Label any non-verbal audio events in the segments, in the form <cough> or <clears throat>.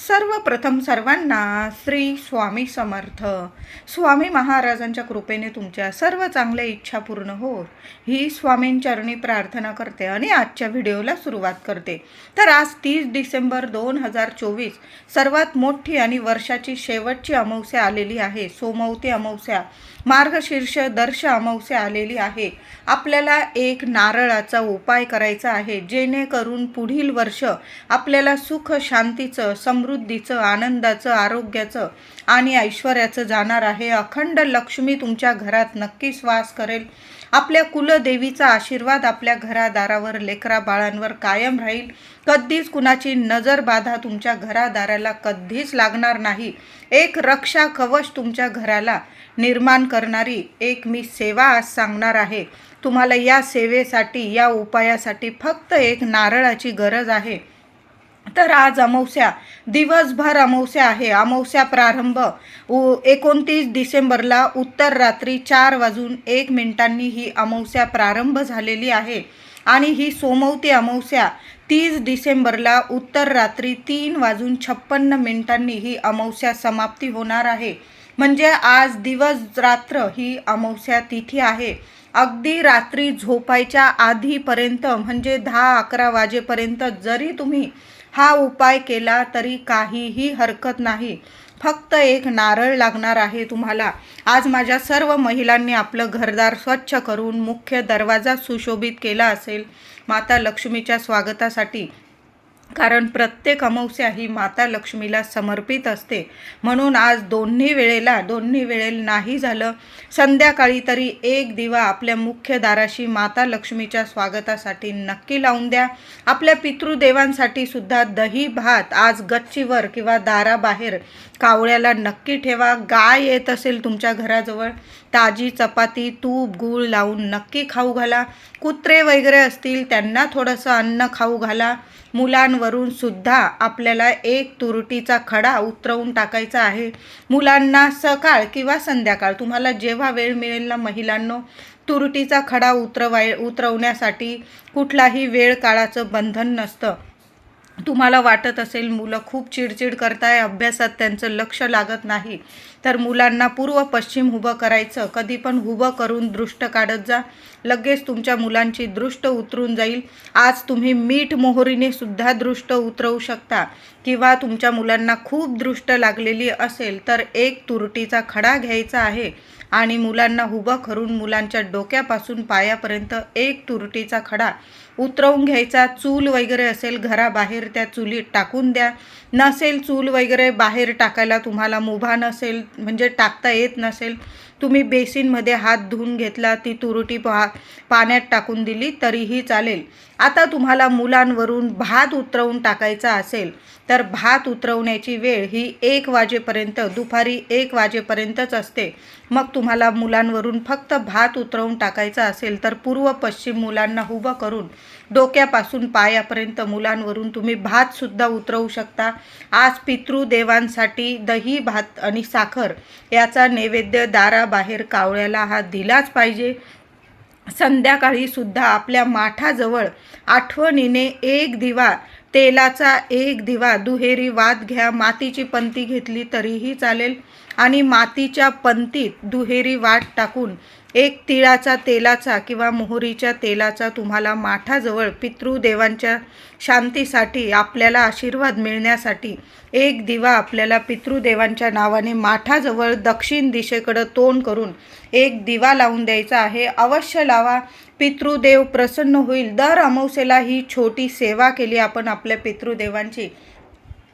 सर्वप्रथम सर्वांना श्री स्वामी समर्थ. स्वामी महाराजांच्या कृपेने तुमच्या सर्व चांगल्या इच्छा पूर्ण हो ही स्वामींचरणी प्रार्थना करते आणि आजच्या व्हिडिओला सुरुवात करते. तर आज तीस डिसेंबर दोन हजार चोवीस सर्वात मोठी आणि वर्षाची शेवटची अमावस्या आलेली आहे. सोमवती अमावस्या. मार्गशीर्ष दर्श अमावस्या आलेली आहे. आपल्याला एक नारळाचा उपाय करायचा आहे जेणेकरून पुढील वर्ष आपल्याला सुख शांतीचं समृद्धीचं आनंदाचं आरोग्याचं आणि ऐश्वर्याचं जाणार आहे. अखंड लक्ष्मी तुमच्या घरात नक्कीच वास करेल. आपल्या कुलदेवीचा आशीर्वाद आपल्या घरादारावर लेकरा बाळांवर कायम राहील. कधीच कुणाची नजर बाधा तुमच्या घरादाराला कधीच लागणार नाही. एक रक्षा कवच तुमच्या घराला निर्माण करणारी एक मी सेवा आज सांगणार आहे. तुम्हाला या सेवेसाठी या उपायासाठी फक्त एक नारळाची गरज आहे. तर आज अमावस्या दिवसभर अमावस्या आहे. अमावस्या प्रारंभ उ एकोणतीस डिसेंबरला उत्तर रात्री चार वाजून एक मिनिटांनी ही अमावस्या प्रारंभ झालेली आहे. आणि ही सोमवती अमावस्या तीस डिसेंबरला उत्तर रात्री तीन वाजून छप्पन्न मिनिटांनी ही अमावस्या समाप्ती होणार आहे. म्हणजे आज दिवस रात्र ही अमावस्या तिथी आहे. अगदी रात्री झोपायच्या आधीपर्यंत म्हणजे दहा अकरा वाजेपर्यंत जरी तुम्ही हा उपाय केला तरी काहीही हरकत नाही. फक्त एक नारळ लागणार आहे तुम्हाला. आज माझ्या सर्व महिलांनी आपलं घरदार स्वच्छ करून मुख्य दरवाजा सुशोभित केला असेल. माता लक्ष्मीच्या स्वागतासाठी कारण प्रत्येक अमावस्या ही माता लक्ष्मीला समर्पित असते. म्हणून आज दोन्ही वेळेला दोन्ही वेळेला नाही झालं संध्याकाळी तरी एक दिवा आपल्या मुख्य दाराशी माता लक्ष्मीच्या स्वागतासाठी नक्की लावून द्या. आपल्या पितृदेवांसाठी सुद्धा दही भात आज गच्चीवर किंवा दाराबाहेर कावळ्याला नक्की ठेवा. गाय येत असेल तुमच्या घराजवळ ताजी चपाती तूप गूळ लावून नक्की खाऊ घाला. कुत्रे वगैरे असतील त्यांना थोडंसं अन्न खाऊ घाला. मुलांवरून सुद्धा आपल्याला एक तुरटीचा खडा उतरवून टाकायचा आहे. मुलांना सकाळ किंवा संध्याकाळ तुम्हाला जेव्हा वेळ मिळेल ना महिलांनो तुरटीचा खडा उतरवाय उतरवण्यासाठी कुठलाही वेळ काळाचं बंधन नसतं. तुम्हाला वाटत असेल मुलं खूप चिडचिड करताय अभ्यासात त्यांचं लक्ष लागत नाही तर मुलांना पूर्व पश्चिम उभं करायचं कधी पण उभं करून दृष्ट काढत जा. लगेच तुमच्या मुलांची दृष्ट उतरून जाईल. आज तुम्ही मीठ मोहरीने सुद्धा दृष्ट उतरवू शकता. किंवा तुमच्या मुलांना खूप दृष्ट लागलेली असेल तर एक तुरटीचा खडा घ्यायचा आहे आणि मुलांना उभं करून मुलांच्या डोक्यापासून पायापर्यंत एक तुरटीचा खडा उतरवून घ्यायचा. चूल वगैरे असेल घराबाहेर त्या चुलीत टाकून द्या. नसेल चूल वगैरे बाहेर टाकायला तुम्हाला मुभा नसेल म्हणजे टाकता येत नसेल. तुम्ही बेसिनमध्ये हात धुवून घेतला ती तुरुटी पहा पाण्यात टाकून दिली तरीही चालेल. आता तुम्हाला मुलांवरून भात उतरवून टाकायचा असेल तर भात उतरवण्याची वेळ ही एक वाजेपर्यंत दुपारी एक वाजेपर्यंतच असते. मग तुम्हाला मुलांवरून फक्त भात उतरवून टाकायचा असेल तर पूर्व पश्चिम मुलांना उभं करून डोक्यापासून पायापर्यंत मुलांवरून तुम्ही भातसुद्धा उतरवू शकता. आज पितृदेवांसाठी दही भात आणि साखर याचा नैवेद्य दाराबाहेर कावळ्याला हा दिलाच पाहिजे. संध्याकाळी सुद्धा आपल्या माठाजवळ आठवणीने एक दिवा तेलाचा एक दिवा दुहेरी वाद घ्या मातीची पंती घेतली तरीही चालेल. आणि मातीच्या पंतीत दुहेरी वाट टाकून एक तिळाचा तेलाचा किंवा मोहरीच्या तेलाचा तुम्हाला माठाजवळ पितृदेवांच्या शांतीसाठी आपल्याला आशीर्वाद मिळण्यासाठी एक दिवा आपल्याला पितृदेवांच्या नावाने माठाजवळ दक्षिण दिशेकडं तोंड करून एक दिवा लावून द्यायचा आहे. अवश्य लावा. पितृदेव प्रसन्न होईल. दर अमावस्येला ही छोटी सेवा केली आपण आपल्या पितृदेवांची.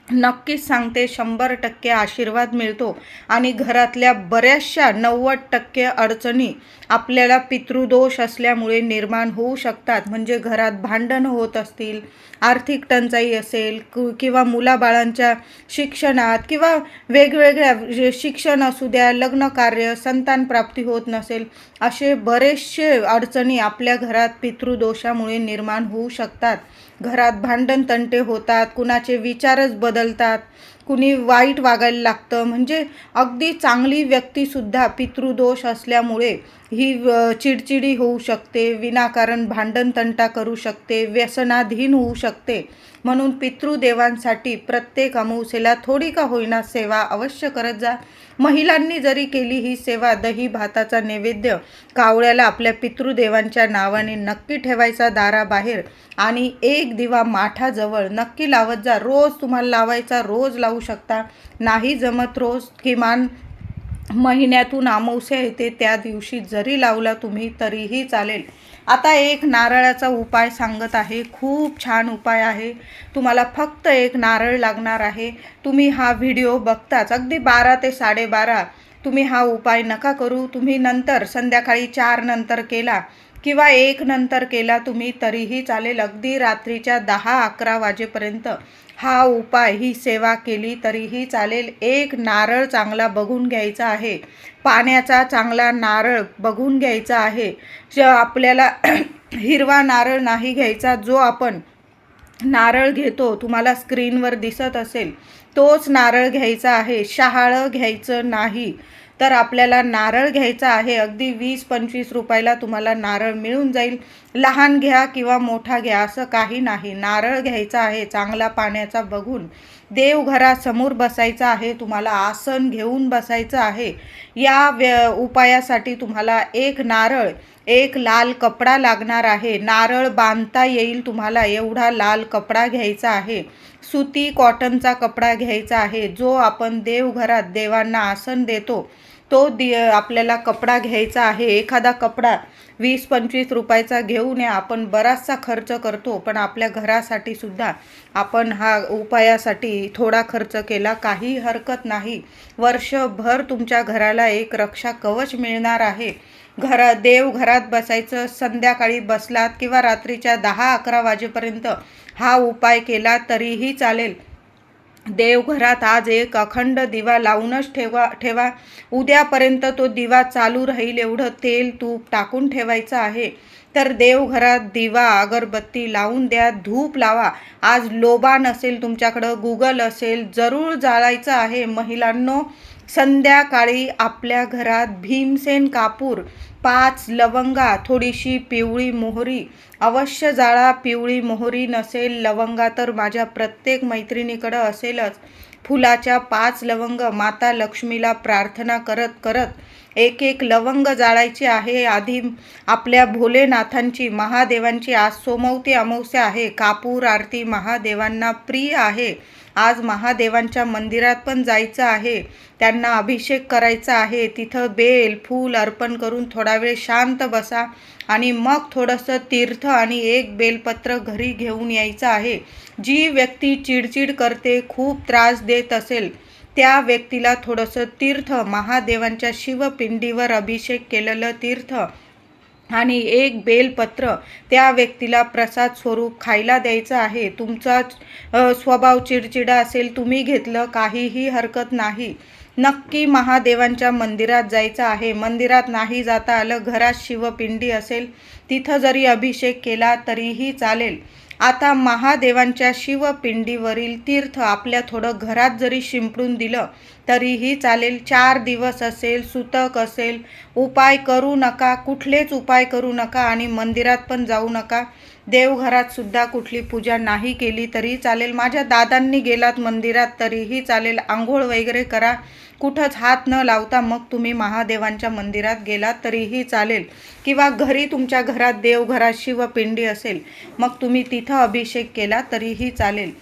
नक्कीच सांगते शंभर टक्के आशीर्वाद मिळतो. आणि घरातल्या बऱ्याचशा नव्वद टक्के अडचणी आपल्याला पितृदोष असल्यामुळे निर्माण होऊ शकतात. म्हणजे घरात भांडणं होत असतील आर्थिक टंचाई असेल कु किंवा मुलाबाळांच्या शिक्षणात किंवा वेगवेगळ्या शिक्षण असू द्या लग्न कार्य संतान प्राप्ती होत नसेल असे बरेचसे अडचणी आपल्या घरात पितृदोषामुळे निर्माण होऊ शकतात. घरात भांडण तंटे होतात कुणाचे विचारच बदलतात कुणी वाईट वागायला लागतं. म्हणजे अगदी चांगली व्यक्तीसुद्धा पितृदोष असल्यामुळे ही चिडचिडी होऊ शकते विनाकारण भांडणतंटा करू शकते व्यसनाधीन होऊ शकते. म्हणून पितृदेवांसाठी प्रत्येक अमावसेला थोडी का होईना सेवा अवश्य करत जा. महिलांनी जरी केली ही सेवा दही भाताचा नैवेद्य कावळ्याला आपल्या पितृदेवांच्या नावाने नक्की ठेवायचा दाराबाहेर आणि एक दिवा माठाजवळ नक्की लावत जा. रोज तुम्हाला लावायचा रोज लावू शकता. नाही जमत रोज किमान महिन्यातून अमावस्या येते त्या दिवशी जरी लावला तुम्ही तरीही चालेल. आता एक नारळाचा उपाय सांगत आहे. खूप छान उपाय आहे. तुम्हाला फक्त एक नारळ लागणार आहे. तुम्ही हा व्हिडिओ बघताच अगदी बारा ते साडेबारा तुम्ही हा उपाय नका करू. तुम्ही नंतर संध्याकाळी चार नंतर केला किंवा एक नंतर केला तुम्ही तरीही चालेल. अगदी रात्रीच्या दहा अकरा वाजेपर्यंत हा उपाय ही सेवा केली तरीही चालेल. एक नारळ चांगला बघून घ्यायचा आहे. पाण्याचा चांगला नारळ बघून घ्यायचा आहे. ज आपल्याला <clears throat> हिरवा नारळ नाही घ्यायचा जो आपण नारळ घेतो तुम्हाला स्क्रीनवर दिसत असेल तोच नारळ घ्यायचा आहे. शहाळं घ्यायचं नाही. तर आपल्याला नारळ घ्यायचा आहे. अगदी वीस पंचवीस रुपयाला तुम्हाला नारळ मिळून जाईल. लहान घ्या किंवा मोठा घ्या असं काही नाही. नारळ घ्यायचा आहे चांगला पाण्याचा बघून. देवघरासमोर बसायचं आहे तुम्हाला आसन घेऊन बसायचं आहे. या व्य उपायासाठी तुम्हाला एक नारळ एक लाल कपडा लागणार आहे. नारळ बांधता येईल तुम्हाला एवढा लाल कपडा घ्यायचा आहे. सुती कॉटनचा कपडा घ्यायचा आहे. जो आपण देवघरात देवांना आसन देतो तो दि आपल्याला कपडा घ्यायचा आहे. एखादा कपडा वीस पंचवीस रुपयाचा घेऊन या आपण बराचसा खर्च करतो पण आपल्या घरासाठी सुद्धा आपण हा उपायासाठी थोडा खर्च केला काही हरकत नाही. वर्षभर तुमच्या घराला एक रक्षा कवच मिळणार आहे. घरा देव घरात बसायचं संध्याकाळी बसलात किंवा रात्रीच्या दहा अकरा वाजेपर्यंत हा उपाय केला तरीही चालेल. देवघरात आज एक अखंड दिवा लावूनच ठेवा ठेवा. उद्यापर्यंत तो दिवा चालू राहील एवढं तेल तूप टाकून ठेवायचं आहे. तर देवघरात दिवा अगरबत्ती लावून द्या धूप लावा. आज लोबा नसेल तुमच्याकडं गुगल असेल जरूर जाळायचं आहे. महिलांनो संध्याकाळी आपल्या घरात भीमसेन कापूर पाच लवंगा थोडीशी पिवळी मोहरी अवश्य जाळा पिवळी मोहरी नसेल लवंगा तर माझ्या प्रत्येक मैत्रिणीकडं असेलच. फुलाच्या पाच लवंग माता लक्ष्मीला प्रार्थना करत करत एक एक लवंग जाळायची आहे. आधी आपल्या भोलेनाथांची महादेवांची आज सोमवती अमावस्या आहे. कापूर आरती महादेवांना प्रिय आहे. आज महादेवांच्या मंदिरात पण जायचं आहे. त्यांना अभिषेक करायचा आहे. तिथं बेल फूल अर्पण करून थोडा वेळ शांत बसा आणि मग थोडंसं तीर्थ आणि एक बेलपत्र घरी घेऊन यायचं आहे. जी व्यक्ती चिडचिड करते खूप त्रास देत असेल त्या व्यक्तीला थोडंसं तीर्थ महादेवांच्या शिवपिंडीवर अभिषेक केलेलं तीर्थ आणि एक बेलपत्र त्या व्यक्तीला प्रसाद स्वरूप खायला द्यायचं आहे. तुमचा स्वभाव चिडचिडा असेल तुम्ही घेतलं काहीही हरकत नाही. नक्की महादेवांच्या मंदिरात जायचं आहे. मंदिरात नाही जाता आलं घरात शिवपिंडी असेल तिथं जरी अभिषेक केला तरीही चालेल. आता महादेवांच्या शिवपिंडीवरील तीर्थ आपल्या थोडं घरात जरी शिंपडून दिलं तरीही चालेल चार दिवस असेल सुतक असेल उपाय करू नका कुठलेच उपाय करू नका आणि मंदिरात पण जाऊ नका. देवघरात सुद्धा कुठली पूजा नाही केली तरी चालेल. माझ्या दादांनी गेलात मंदिरात तरीही चालेल. आंघोळ वगैरे करा. कुठंच हात न लावता मग तुम्ही महादेवांच्या मंदिरात गेलात तरीही चालेल. किंवा घरी तुमच्या घरात देवघरात शिवपिंडी असेल मग तुम्ही तिथं अभिषेक केला तरीही चालेल.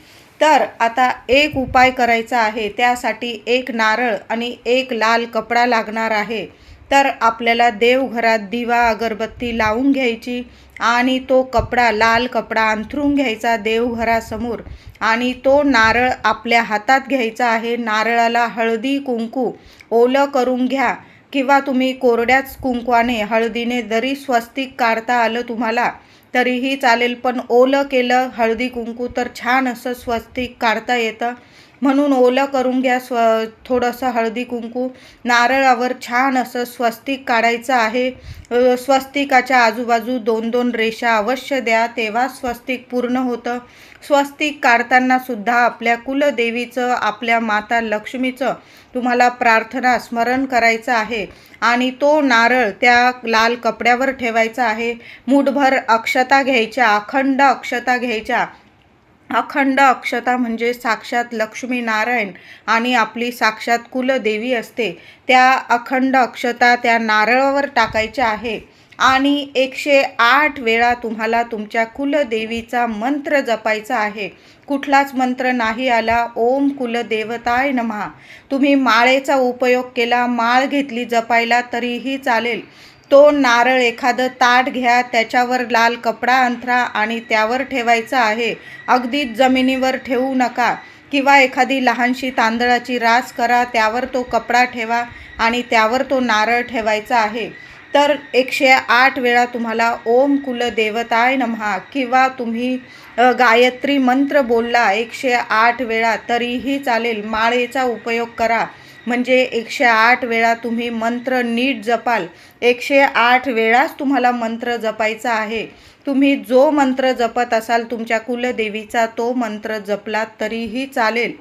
तर आता एक उपाय करायचा आहे त्यासाठी एक नारळ आणि एक लाल कपडा लागणार आहे. तर आपल्याला देवघरात दिवा अगरबत्ती लावून घ्यायची आणि तो कपडा लाल कपडा अंथरून घ्यायचा देवघरासमोर. आणि तो नारळ आपल्या हातात घ्यायचा आहे. नारळाला हळदी कुंकू ओलं करून घ्या किंवा तुम्ही कोरड्याच कुंकवाने हळदीने जरी स्वस्तिक काढता आलं तुम्हाला तरीही चालेल. पण ओलं केलं हळदी कुंकू तर छान असं स्वस्तिक काढता येतं. म्हणून ओलं करून घ्या स्व थोडंसं हळदी कुंकू. नारळावर छान असं स्वस्तिक काढायचं आहे. स्वस्तिकाच्या आजूबाजू दोन दोन रेषा अवश्य द्या तेव्हा स्वस्तिक पूर्ण होतं. स्वस्तिक काढताना सुद्धा आपल्या कुलदेवीचं आपल्या माता लक्ष्मीचं तुम्हाला प्रार्थना स्मरण करायचं आहे. आणि तो नारळ त्या लाल कपड्यावर ठेवायचा आहे. मूठभर अक्षता घ्यायच्या अखंड अक्षता घ्यायच्या. अखंड अक्षता म्हणजे साक्षात लक्ष्मी नारायण आणि आपली साक्षात कुलदेवी असते. त्या अखंड अक्षता त्या नारळावर टाकायच्या आहे. आणि एकशे आठ वेळा तुम्हाला तुमच्या कुलदेवीचा मंत्र जपायचा आहे. कुठलाच मंत्र नाही आला. ओम कुलदेवताय नमहा तुम्ही माळेचा उपयोग केला माळ घेतली जपायला तरीही चालेल. तो नारळ एखादं ताट घ्या त्याच्यावर लाल कपडा अंथरा आणि त्यावर ठेवायचा आहे. अगदीच जमिनीवर ठेवू नका किंवा एखादी लहानशी तांदळाची रास करा त्यावर तो कपडा ठेवा आणि त्यावर तो नारळ ठेवायचा आहे. तर एकशे आठ वेळा तुम्हाला ओम कुलदेवताय नमहा किंवा तुम्ही गायत्री मंत्र बोलला एकशे आठ वेळा तरीही चालेल. माळेचा उपयोग करा. म्हणजे एकशे आठ वेळा तुम्ही मंत्र नीट जपाल. एकशे आठ वेळाच तुम्हाला मंत्र जपायचा आहे. तुम्ही जो मंत्र जपत असाल तुमच्या कुलदेवीचा तो मंत्र जपलात तरीही चालेल.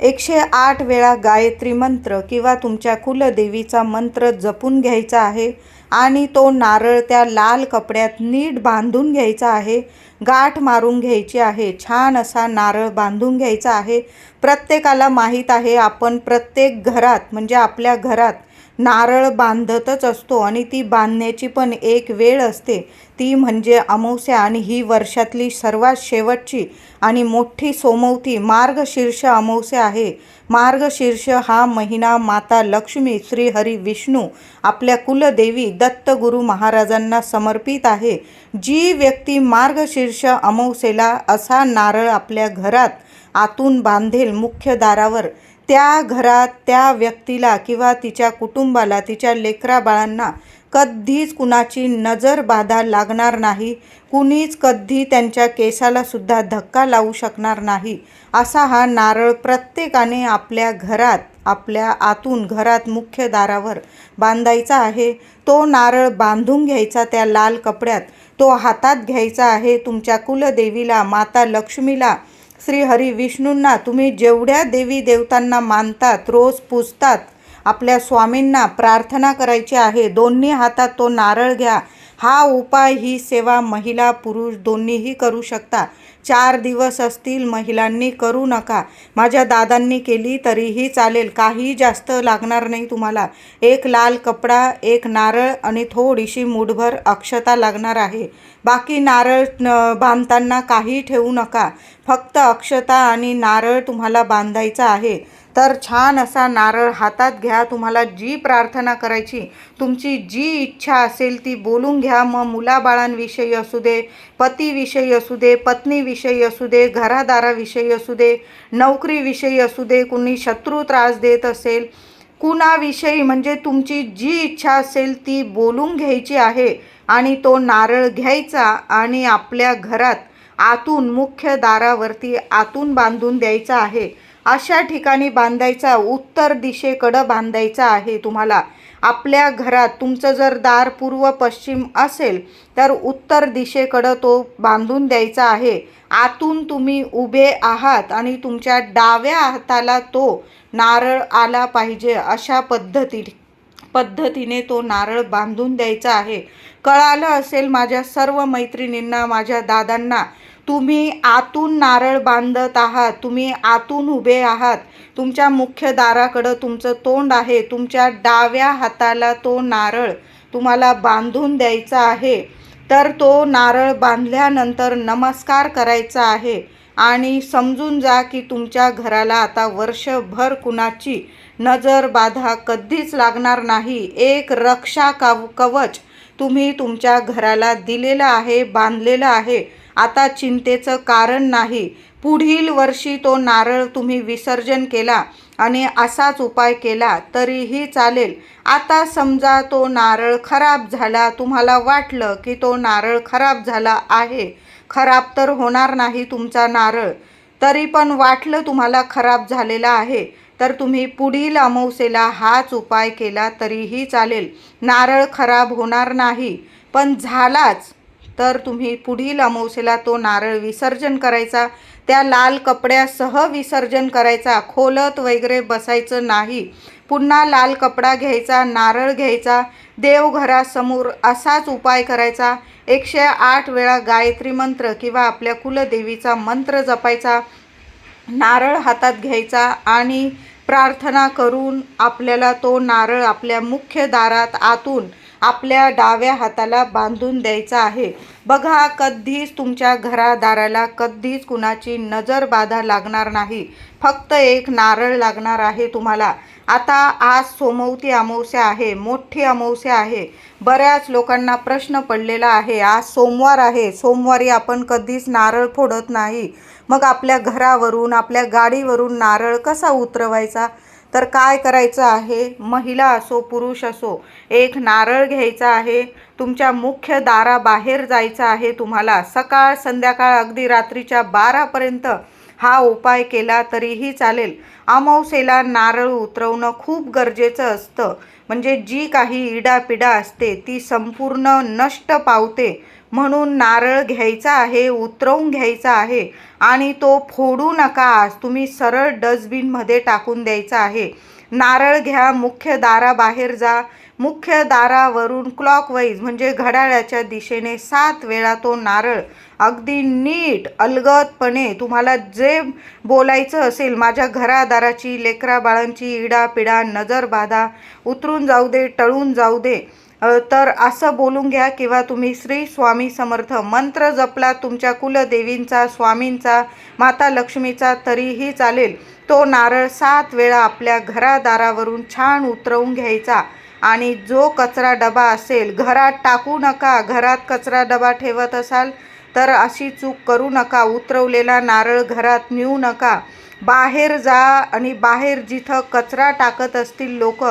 एकशे आठ वेळा गायत्री मंत्र किंवा तुमच्या कुलदेवीचा मंत्र जपून घ्यायचा आहे. आणि तो नारळ त्या लाल कपड्यात नीट बांधून घ्यायचा आहे. गाठ मारून घ्यायची आहे. छान असा नारळ बांधून घ्यायचा आहे. प्रत्येकाला माहीत आहे आपण प्रत्येक घरात म्हणजे आपल्या घरात नारळ बांधतच असतो आणि ती बांधण्याची पण एक वेळ असते. ती म्हणजे अमावस्या आणि ही वर्षातली सर्वात शेवटची आणि मोठी सोमवती मार्गशीर्ष अमावस्या आहे. मार्गशीर्ष हा महिना माता लक्ष्मी श्री हरी विष्णू आपल्या कुलदेवी दत्तगुरू महाराजांना समर्पित आहे. जी व्यक्ती मार्गशीर्ष अमावसेला असा नारळ आपल्या घरात आतून बांधेल मुख्य दारावर त्या घरात त्या व्यक्तीला किंवा तिच्या कुटुंबाला तिच्या लेकरा बाळांना कधीच कुणाची नजर बाधा लागणार नाही. कुणीच कधी त्यांच्या केसाला सुद्धा धक्का लावू शकणार नाही. असा हा नारळ प्रत्येकाने आपल्या घरात आपल्या आतून घरात मुख्य दारावर बांधायचा आहे. तो नारळ बांधून घ्यायचा त्या लाल कपड्यात. तो हातात घ्यायचा आहे तुमच्या कुलदेवीला माता लक्ष्मीला श्री हरी विष्णूंना. तुम्ही जेवढ्या देवी देवतांना मानतात रोज पूजतात आपल्या स्वामींना प्रार्थना करायची आहे. दोन्ही हातात तो नारळ घ्या. हा उपाय ही सेवा महिला पुरुष दोन्हीही करू शकता. चार दिवस असतील महिलांनी करू नका. माझ्या दादांनी केली तरीही चालेल. काही जास्त लागणार नाही तुम्हाला. एक लाल कपडा एक नारळ आणि थोडीशी मूठभर अक्षता लागणार आहे. बाकी नारळ बांधताना काही ठेवू नका. फक्त अक्षता आणि नारळ तुम्हाला बांधायचा आहे. तर छान असा नारळ हातात घ्या तुम्हाला जी प्रार्थना करायची तुमची जी इच्छा असेल ती बोलून घ्या. मग मुलाबाळांविषयी असू दे पतीविषयी असू दे पत्नीविषयी असू दे घरादाराविषयी असू दे नोकरीविषयी असू दे कुणी शत्रू त्रास देत असेल कुणाविषयी म्हणजे तुमची जी इच्छा असेल ती बोलून घ्यायची आहे आणि तो नारळ घ्यायचा आणि आपल्या घरात आतून मुख्य दारावरती आतून बांधून द्यायचा आहे. अशा ठिकाणी बांधायचा उत्तर दिशेकडं बांधायचा आहे तुम्हाला. आपल्या घरात तुमचं जर दार पूर्व पश्चिम असेल तर उत्तर दिशेकडं तो बांधून द्यायचा आहे. आतून तुम्ही उभे आहात आणि तुमच्या डाव्या हाताला तो नारळ आला पाहिजे अशा पद्धती पद्धतीने तो नारळ बांधून द्यायचा आहे. कळालं असेल माझ्या सर्व मैत्रिणींना माझ्या दादांना तुम्ही आतून नारळ बांधत आहात तुम्ही आतून उभे आहात. तुमच्या मुख्य दाराकडं तुमचं तोंड आहे तुमच्या डाव्या हाताला तो नारळ तुम्हाला बांधून द्यायचा आहे. तर तो नारळ बांधल्यानंतर नमस्कार करायचा आहे आणि समजून जा की तुमच्या घराला आता वर्षभर कुणाची नजर बाधा कधीच लागणार नाही. एक रक्षा कव कवच तुम्ही तुमच्या घराला दिलेलं आहे बांधलेलं आहे. आता चिंतेचं कारण नाही. पुढील वर्षी तो नारळ तुम्ही विसर्जन केला आणि असाच उपाय केला तरीही चालेल. आता समजा तो नारळ खराब झाला तुम्हाला वाटलं की तो नारळ खराब झाला आहे. खराब तर होणार नाही तुमचा नारळ. तरी पण वाटलं तुम्हाला खराब झालेला आहे. तर तुम्ही पुढील अमावस्येला हाच उपाय केला तरीही चालेल. नारळ खराब होणार नाही. पण झालाच. तर तुम्ही पुढील अमावस्येला तो नारळ विसर्जन करायचा त्या लाल कपड्यासह विसर्जन करायचा खोलत वगैरे बसायचं नाही. पुन्हा लाल कपडा घ्यायचा नारळ घ्यायचा देवघरासमोर असाच उपाय करायचा. एकशे आठ वेळा गायत्री मंत्र किंवा आपल्या कुलदेवीचा मंत्र जपायचा. नारळ हातात घ्यायचा आणि प्रार्थना करून आपल्याला तो नारळ आपल्या मुख्य दारात आतून आपल्या डाव्या हाताला बांधून द्यायचा आहे. बघा कधीच तुमच्या घरादाराला कधीच कुणाची नजर बाधा लागणार नाही. फक्त एक नारळ लागणार आहे तुम्हाला. आता आज सोमवती अमावस्या आहे मोठी अमावस्या आहे. बऱ्याच लोकांना प्रश्न पडलेला आहे आज सोमवार आहे. सोमवारी आपण कधीच नारळ फोडत नाही. मग आपल्या घरावरून आपल्या गाडीवरून नारळ कसा उतरवायचा? तर काय करायचं आहे? महिला असो पुरुष असो एक नारळ घ्यायचा आहे तुमच्या मुख्य दाराबाहेर जायचं आहे तुम्हाला. सकाळ संध्याकाळ अगदी रात्रीच्या बारापर्यंत हा उपाय केला तरीही चालेल. अमावस्येला नारळ उतरवणं खूप गरजेचं असतं. म्हणजे जी काही इडापिडा असते ती संपूर्ण नष्ट पावते. म्हणून नारळ घ्यायचा आहे उतरवून घ्यायचा आहे आणि तो फोडू नका. आज तुम्ही सरळ डस्टबिनमध्ये टाकून द्यायचा आहे. नारळ घ्या मुख्य दाराबाहेर जा. मुख्य दारावरून क्लॉकवाईज म्हणजे घड्याळाच्या दिशेने सात वेळा तो नारळ अगदी नीट अलगदपणे तुम्हाला जे बोलायचं असेल माझ्या घरादाराची लेकरा बाळांची इडापिडा नजरबाधा उतरून जाऊ दे टळून जाऊ दे तर असं बोलून घ्या किंवा तुम्ही श्री स्वामी समर्थ मंत्र जपला तुमच्या कुलदेवींचा स्वामींचा माता लक्ष्मीचा तरीही चालेल. तो नारळ सात वेळा आपल्या घरादारावरून छान उतरवून घ्यायचा. आणि जो कचरा डबा असेल घरात टाकू नका घरात कचरा डबा ठेवत असाल तर अशी चूक करू नका उतरवलेला नारळ घरात नेऊ नका. बाहेर जा आणि बाहेर जिथं कचरा टाकत असतील लोक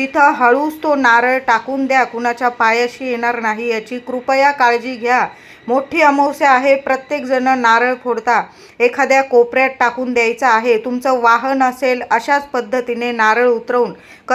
तिथं हळूच तो नारळ टाकून द्या कुणाच्या पायाशी येणार नाही याची कृपया काळजी घ्या. मोठी अमावस्या आहे प्रत्येकजण नारळ फोडता. एखाद्या कोपऱ्यात टाकून द्यायचं आहे तुमचं वाहन असेल अशाच पद्धतीने नारळ उतरवून क